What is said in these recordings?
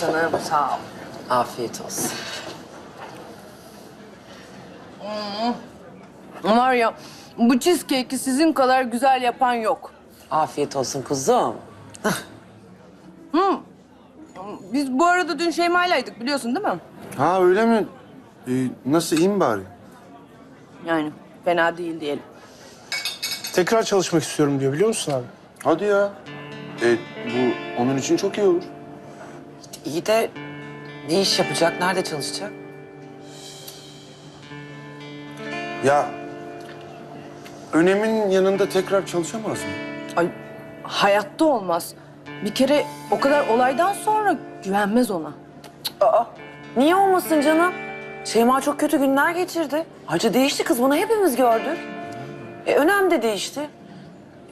canım sağ ol. Afiyet olsun. Var ya bu cheesecake'i sizin kadar güzel yapan yok. Afiyet olsun kuzum. Biz bu arada dün Şeyma'ylaydık biliyorsun değil mi? Ha öyle mi? Ee, nasıl iyi mi bari? Yani fena değil diyelim. Tekrar çalışmak istiyorum diyor biliyor musun abi? Hadi ya. E, bu onun için çok iyi olur. İyi de ne iş yapacak, nerede çalışacak? Ya önemin yanında tekrar çalışamaz mı? Ay hayatta olmaz. Bir kere o kadar olaydan sonra güvenmez ona. Aa, niye olmasın canım? Şeyma çok kötü günler geçirdi. Ayrıca değişti kız, bunu hepimiz gördük. E, önem de değişti.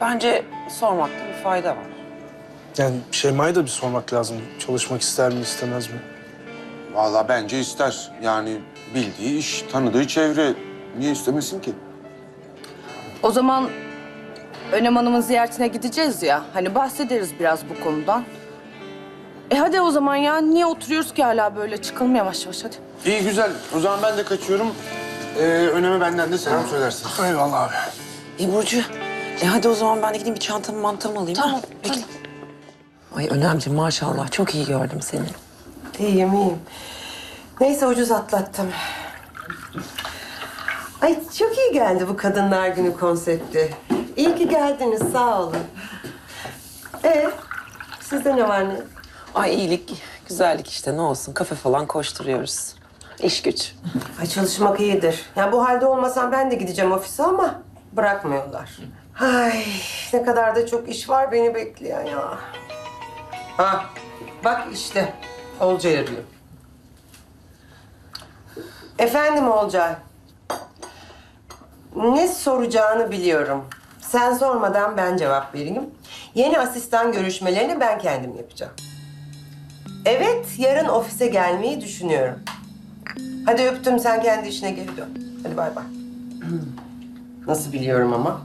Bence sormakta bir fayda var. Yani Şeyma'ya da bir sormak lazım. Çalışmak ister mi istemez mi? Vallahi bence ister. Yani bildiği iş, tanıdığı çevre. Niye istemesin ki? O zaman Önem Hanım'ın ziyaretine gideceğiz ya. Hani bahsederiz biraz bu konudan. E hadi o zaman ya. Niye oturuyoruz ki hala böyle? Çıkalım yavaş yavaş hadi. İyi güzel. O zaman ben de kaçıyorum. Ee, öneme benden de selam söylersin. Eyvallah abi. E Burcu, e hadi o zaman ben de gideyim bir çantamı mantamı alayım. Tamam, Peki. Ay Önemciğim maşallah çok iyi gördüm seni. İyiyim, iyiyim. Neyse ucuz atlattım. Ay çok iyi geldi bu Kadınlar Günü konsepti. İyi ki geldiniz, sağ olun. Ee, sizde ne var ne? Ay iyilik, güzellik işte ne olsun. Kafe falan koşturuyoruz. İş güç. Ay çalışmak iyidir. Yani bu halde olmasam ben de gideceğim ofise ama bırakmıyorlar. Ay ne kadar da çok iş var beni bekleyen ya. Ha bak işte Olcay arıyor. Efendim Olcay. Ne soracağını biliyorum. Sen sormadan ben cevap vereyim. Yeni asistan görüşmelerini ben kendim yapacağım. Evet, yarın ofise gelmeyi düşünüyorum. Hadi öptüm sen kendi işine geri dön. Hadi bay bay. Nasıl biliyorum ama?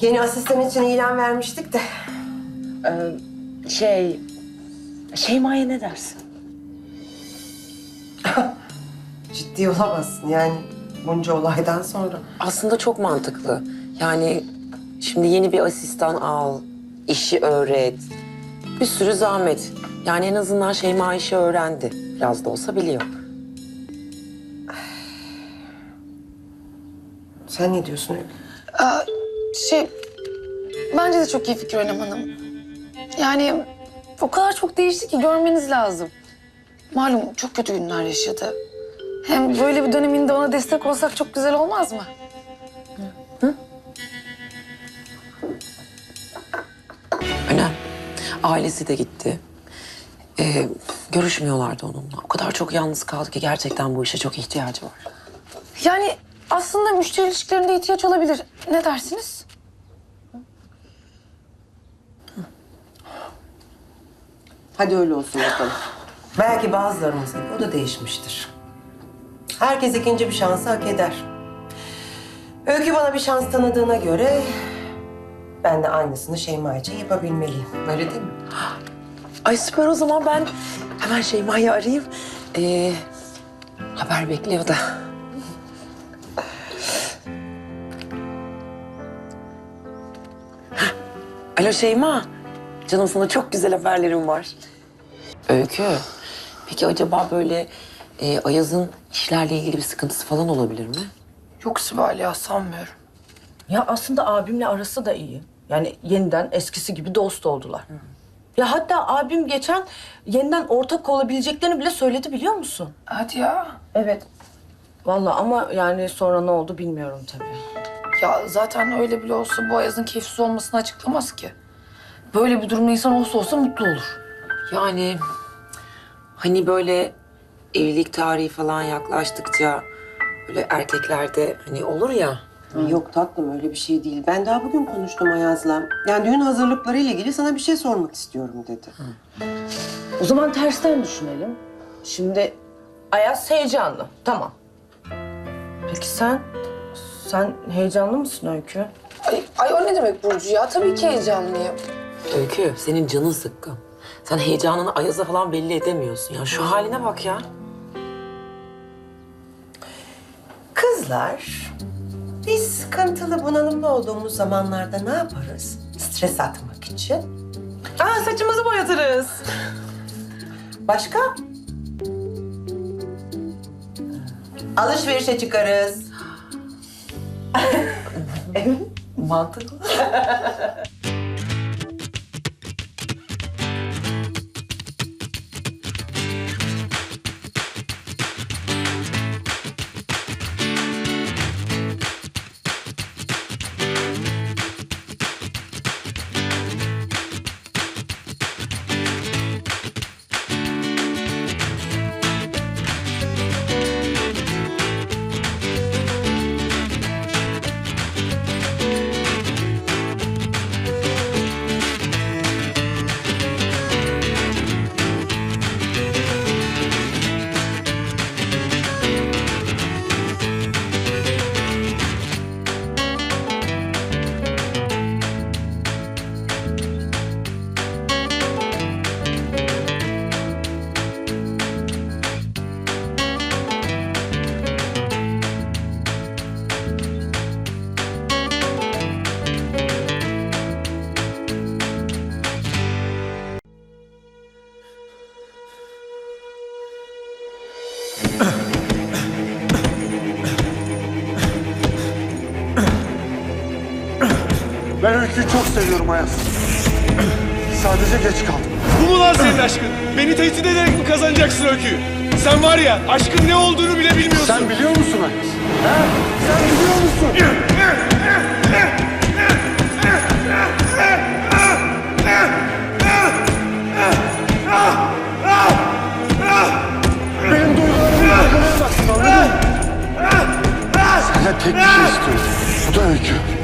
Yeni asistan için ilan vermiştik de. Şey, Şeyma'ya ne dersin? Ciddi olamazsın yani bunca olaydan sonra. Aslında çok mantıklı. Yani şimdi yeni bir asistan al, işi öğret. Bir sürü zahmet. Yani en azından Şeyma işi öğrendi. Biraz da olsa biliyor. Sen ne diyorsun öyle? Şey, bence de çok iyi fikir Önem Hanım. Yani o kadar çok değişti ki görmeniz lazım. Malum çok kötü günler yaşadı. Hem böyle bir döneminde ona destek olsak çok güzel olmaz mı? Önem. Ailesi de gitti. Ee, görüşmüyorlardı onunla. O kadar çok yalnız kaldı ki gerçekten bu işe çok ihtiyacı var. Yani aslında müşteri ilişkilerinde ihtiyaç olabilir. Ne dersiniz? Hadi öyle olsun bakalım. Belki bazılarımız gibi o da değişmiştir. Herkes ikinci bir şansı hak eder. Öykü bana bir şans tanıdığına göre... ...ben de aynısını Şeyma için yapabilmeliyim. Öyle değil mi? Ay süper o zaman ben hemen Şeyma'yı arayayım. Ee, haber bekliyor da. Alo Şeyma. Canım sana çok güzel haberlerim var. Öykü. Peki acaba böyle e, Ayaz'ın işlerle ilgili bir sıkıntısı falan olabilir mi? Yok Sibel ya sanmıyorum. Ya aslında abimle arası da iyi. Yani yeniden eskisi gibi dost oldular. Ya hatta abim geçen yeniden ortak olabileceklerini bile söyledi biliyor musun? Hadi ya. Evet. Vallahi ama yani sonra ne oldu bilmiyorum tabii. Ya zaten öyle bile olsa bu Ayaz'ın keyifsiz olmasını açıklamaz ki. Böyle bir durumda insan olsa olsa mutlu olur. Yani hani böyle evlilik tarihi falan yaklaştıkça böyle erkeklerde hani olur ya. Yok tatlım öyle bir şey değil. Ben daha bugün konuştum Ayaz'la. Yani düğün hazırlıkları ile ilgili sana bir şey sormak istiyorum dedi. O zaman tersten düşünelim. Şimdi Ayaz heyecanlı. Tamam. Peki sen? Sen heyecanlı mısın Öykü? Ay, ay o ne demek Burcu ya? Tabii ki heyecanlıyım. Öykü senin canın sıkkın. Sen heyecanını Ayaz'a falan belli edemiyorsun ya. Şu haline bak ya. Kızlar, biz sıkıntılı, bunalımlı olduğumuz zamanlarda ne yaparız? Stres atmak için. Aa saçımızı boyatırız. Başka? Alışverişe çıkarız. Mantıklı. Öykü'yü çok seviyorum Ayaz. Sadece geç kaldım. Bu mu lan senin aşkın? Beni tehdit ederek mi kazanacaksın öyküyü? Sen var ya aşkın ne olduğunu bile bilmiyorsun. Sen biliyor musun Ayaz? Ha? Sen biliyor musun? Benim duygularımı yargılayamazsın anladın mı? Senden tek bir şey istiyorum. Bu da öykü.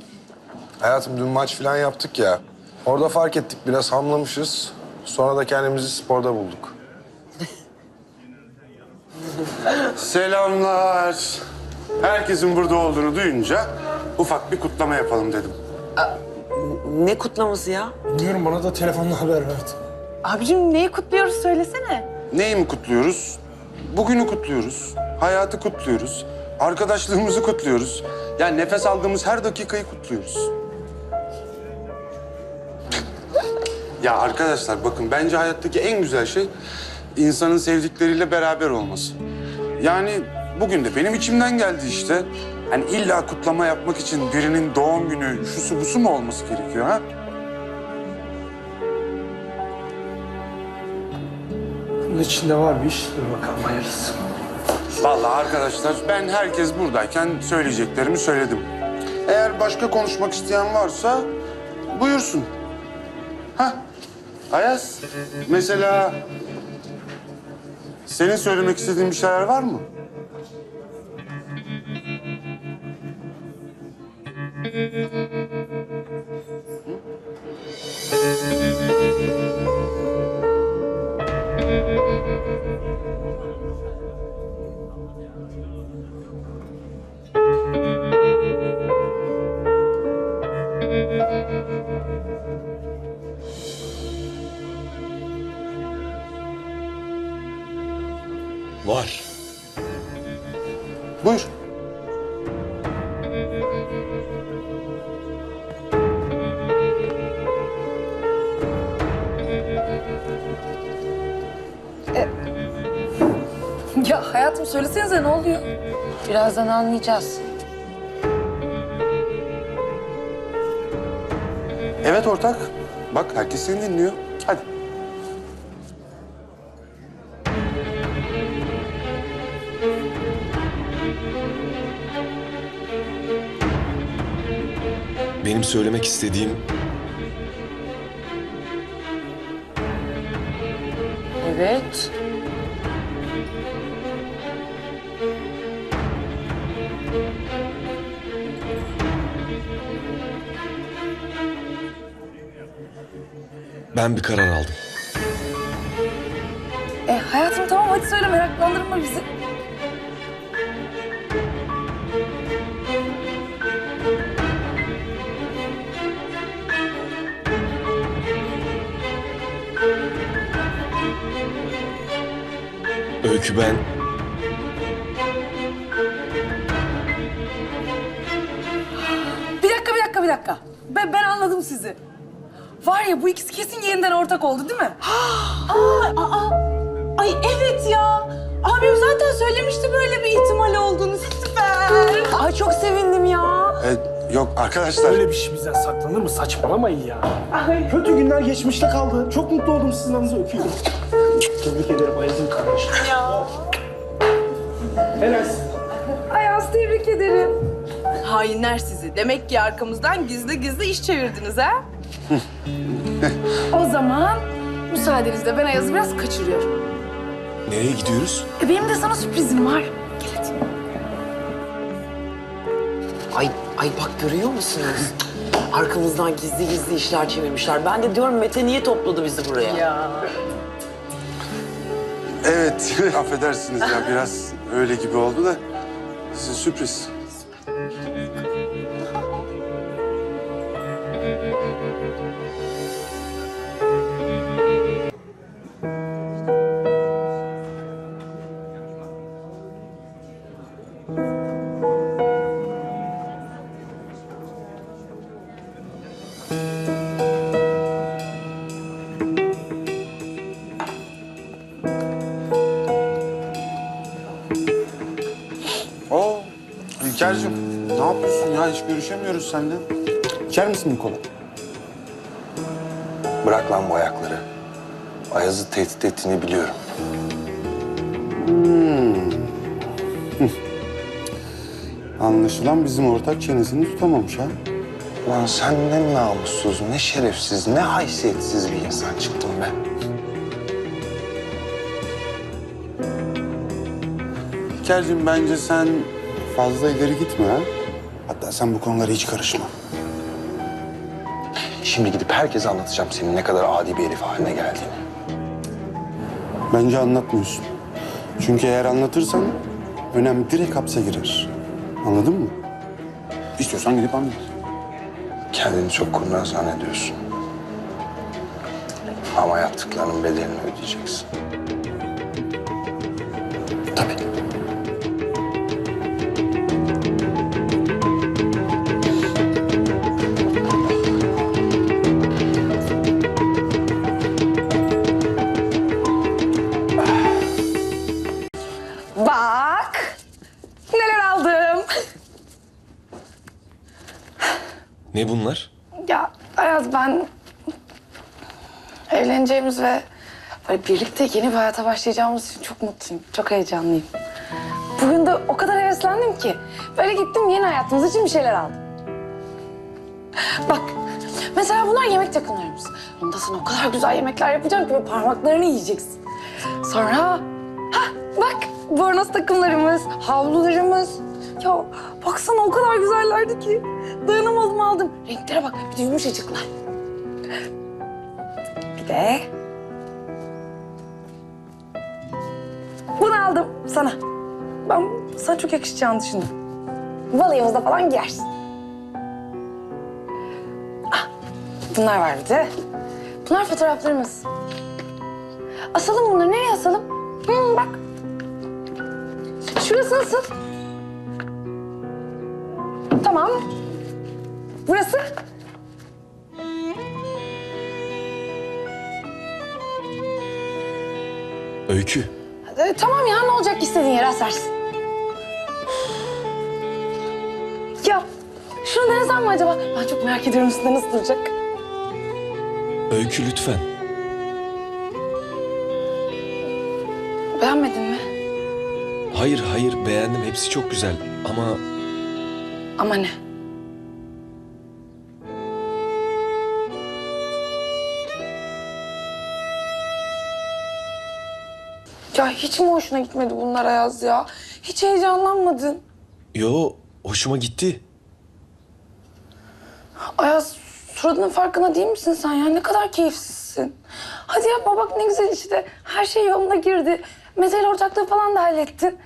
Hayatım dün maç falan yaptık ya. Orada fark ettik biraz hamlamışız. Sonra da kendimizi sporda bulduk. Selamlar. Herkesin burada olduğunu duyunca ufak bir kutlama yapalım dedim. Ne kutlaması ya? Bilmiyorum bana da telefonla haber verdi. Abicim neyi kutluyoruz söylesene. Neyi mi kutluyoruz? Bugünü kutluyoruz. Hayatı kutluyoruz. Arkadaşlığımızı kutluyoruz. Yani nefes aldığımız her dakikayı kutluyoruz. Ya arkadaşlar bakın bence hayattaki en güzel şey insanın sevdikleriyle beraber olması. Yani bugün de benim içimden geldi işte. Hani illa kutlama yapmak için birinin doğum günü şusu busu mu olması gerekiyor ha? Bunun içinde var bir iş. Dur bakalım hayırlısı. Vallahi arkadaşlar ben herkes buradayken söyleyeceklerimi söyledim. Eğer başka konuşmak isteyen varsa buyursun. Ha, Ayaz mesela senin söylemek istediğin bir şeyler var mı? Var. Buyur. Ya hayatım söylesenize ne oluyor? Birazdan anlayacağız. Evet ortak. Bak herkes seni dinliyor. Söylemek istediğim Evet. ben bir karar aldım. E hayatım tamam hadi söyle meraklandırma bizi. Öykü ben Bir dakika bir dakika bir dakika. Ben, ben anladım sizi. Var ya bu ikisi kesin yeniden ortak oldu değil mi? Ay evet ya. Abim zaten söylemişti böyle bir ihtimal olduğunu. Süper. Ay çok sevindim ya. E, yok arkadaşlar. Öyle bir şey bizden saklanır mı? Saçmalamayın ya. Kötü günler geçmişte kaldı. Çok mutlu oldum sizin adınıza öpüyorum. Tebrik ederim Ayaz'ın kardeşim. Ya. Helal. Ayaz tebrik ederim. Hainler sizi. Demek ki arkamızdan gizli gizli iş çevirdiniz ha? O zaman müsaadenizle ben Ayaz'ı biraz kaçırıyorum. nereye gidiyoruz? E benim de sana sürprizim var. Ay, ay bak görüyor musunuz? Arkamızdan gizli gizli işler çevirmişler. Ben de diyorum Mete niye topladı bizi buraya? Evet affedersiniz ya biraz öyle gibi oldu da. Size sürpriz. Görüşemiyoruz seninle. İçer misin bir kola? Bırak lan bu ayakları. Ayaz'ı tehdit ettiğini biliyorum. Anlaşılan bizim ortak çenesini tutamamış ha. Lan sen ne namussuz, ne şerefsiz, ne haysiyetsiz bir insan çıktın be. İlker'cim bence sen fazla ileri gitme ha. Sen bu konulara hiç karışma. Şimdi gidip herkese anlatacağım senin ne kadar adi bir herif haline geldiğini. Bence anlatmıyorsun. Çünkü eğer anlatırsan önem direkt hapse girer. Anladın mı? İstiyorsan gidip anlat. Kendini çok kurnaz zannediyorsun. Ama yaptıklarının bedelini ödeyeceksin. Ne bunlar? Ya Ayaz ben evleneceğimiz ve böyle birlikte yeni bir hayata başlayacağımız için çok mutluyum. Çok heyecanlıyım. Bugün de o kadar heveslendim ki. Böyle gittim yeni hayatımız için bir şeyler aldım. Bak mesela bunlar yemek takımlarımız. Onda sana o kadar güzel yemekler yapacağım ki böyle parmaklarını yiyeceksin. Sonra ha bak bornoz takımlarımız, havlularımız. Ya baksana o kadar güzellerdi ki. Dayanamadım aldım. Renklere bak bir de yumuşacıklar. Bir de aldım sana. Ben sana çok yakışacağını düşündüm. Balayımızda falan giyersin. Ah, bunlar var bir de. Bunlar fotoğraflarımız. Asalım bunları. Nereye asalım? Hı, bak. Şurası nasıl? Tamam. Burası? Öykü. Ee, tamam ya ne olacak istediğin yere asarsın. Ya şunu denesem mi acaba? Ben çok merak ediyorum üstünde nasıl duracak. Öykü lütfen. Beğenmedin mi? Hayır hayır beğendim hepsi çok güzel ama Ama ne? Ya hiç mi hoşuna gitmedi bunlar Ayaz ya? Hiç heyecanlanmadın. yo hoşuma gitti. Ayaz suratının farkında değil misin sen ya? Ne kadar keyifsizsin. Hadi yapma bak ne güzel işte. Her şey yoluna girdi. Mesele ortaklığı falan da hallettin.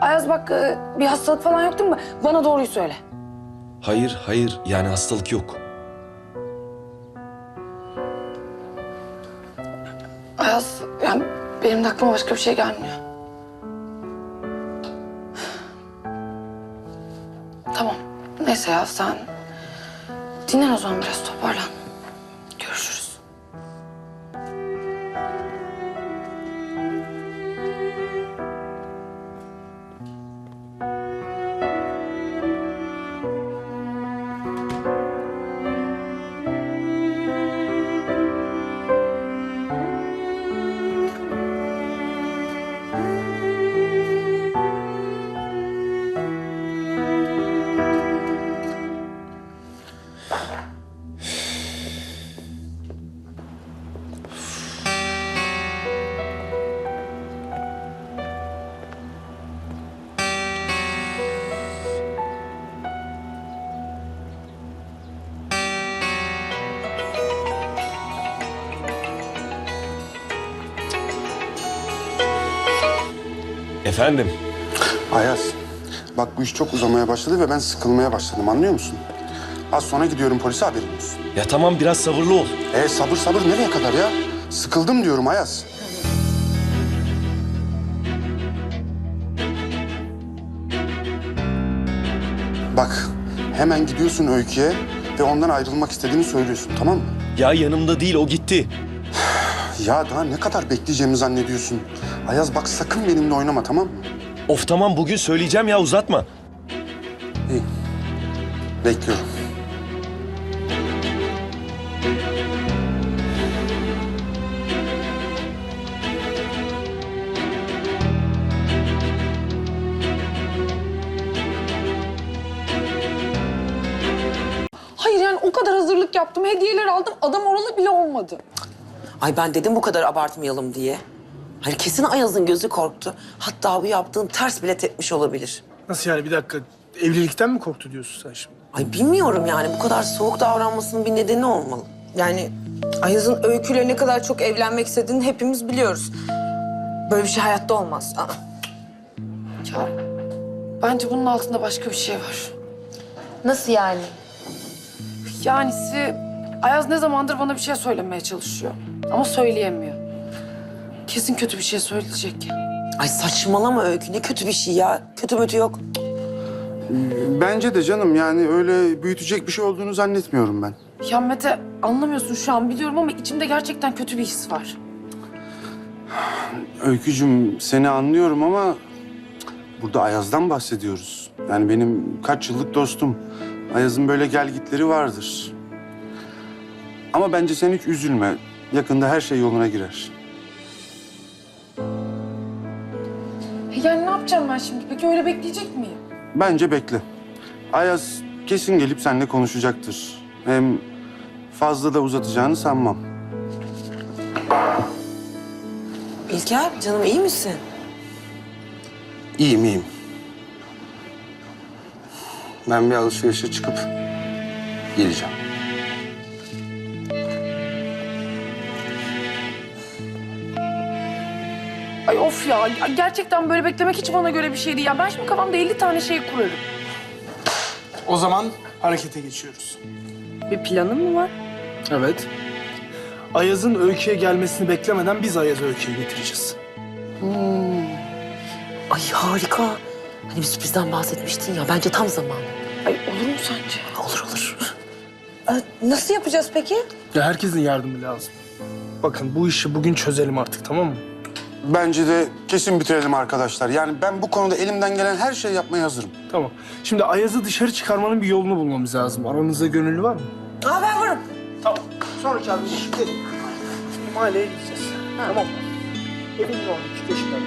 Ayaz bak e, bir hastalık falan yok değil mi? Bana doğruyu söyle. Hayır hayır yani hastalık yok. Ayaz yani benim de aklıma başka bir şey gelmiyor. Tamam. Neyse ya sen dinlen o zaman biraz toparlan. Efendim Ayaz, bak bu iş çok uzamaya başladı ve ben sıkılmaya başladım anlıyor musun? Az sonra gidiyorum polise haberin olsun. ya tamam biraz sabırlı ol. E sabır sabır nereye kadar ya? Sıkıldım diyorum Ayaz. Bak hemen gidiyorsun Öykü'ye ve ondan ayrılmak istediğini söylüyorsun tamam mı? Ya yanımda değil o gitti. Ya daha ne kadar bekleyeceğimi zannediyorsun? Ayaz bak sakın benimle oynama tamam mı? Of tamam bugün söyleyeceğim ya uzatma. İyi. Bekliyorum. Hayır yani o kadar hazırlık yaptım, hediyeler aldım. Adam oralı bile olmadı. Ay ben dedim bu kadar abartmayalım diye. Hani kesin Ayaz'ın gözü korktu. Hatta bu yaptığın ters bile tepmiş olabilir. Nasıl yani bir dakika evlilikten mi korktu diyorsun sen şimdi? Ay bilmiyorum yani bu kadar soğuk davranmasının bir nedeni olmalı. Yani Ayaz'ın öyküyle ne kadar çok evlenmek istediğini hepimiz biliyoruz. Böyle bir şey hayatta olmaz. Aa. Ya bence bunun altında başka bir şey var. Nasıl yani? Yanisi Ayaz ne zamandır bana bir şey söylemeye çalışıyor. Ama söyleyemiyor. Kesin kötü bir şey söyleyecek. Ay saçmalama Öykü ne kötü bir şey ya. Kötü mötü yok. Bence de canım yani öyle büyütecek bir şey olduğunu zannetmiyorum ben. Ya Mete anlamıyorsun şu an biliyorum ama içimde gerçekten kötü bir his var. Öykücüm seni anlıyorum ama burada Ayaz'dan bahsediyoruz. Yani benim kaç yıllık dostum. Ayaz'ın böyle gelgitleri vardır. Ama bence sen hiç üzülme. Yakında her şey yoluna girer. Yani ne yapacağım ben şimdi? Peki öyle bekleyecek miyim? Bence bekle. Ayaz kesin gelip seninle konuşacaktır. Hem fazla da uzatacağını sanmam. İlker canım iyi misin? İyiyim iyiyim. Ben bir alışverişe çıkıp geleceğim. Ay of ya. ya Gerçekten böyle beklemek hiç bana göre bir şey değil. Ya ben şimdi kafamda 50 tane şey kurarım. O zaman harekete geçiyoruz. Bir planın mı var? Evet. Ayaz'ın öyküye gelmesini beklemeden biz Ayaz'ı öyküye getireceğiz. Ay harika. Hani bir sürprizden bahsetmiştin ya. Bence tam zamanı. Ay olur mu sence? Olur olur. Nasıl yapacağız peki? Ya herkesin yardımı lazım. Bakın bu işi bugün çözelim artık tamam mı? Bence de kesin bitirelim arkadaşlar. Yani ben bu konuda elimden gelen her şeyi yapmaya hazırım. Tamam. Şimdi Ayaz'ı dışarı çıkarmanın bir yolunu bulmamız lazım. Aranızda gönüllü var mı? Aa ben varım. Tamam. Sonraki adı şimdi mahalleye gideceğiz. Tamam? Evin oradaki köşkler.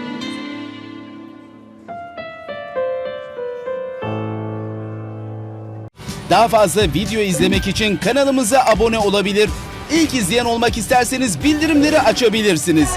Daha fazla video izlemek için kanalımıza abone olabilir. İlk izleyen olmak isterseniz bildirimleri açabilirsiniz.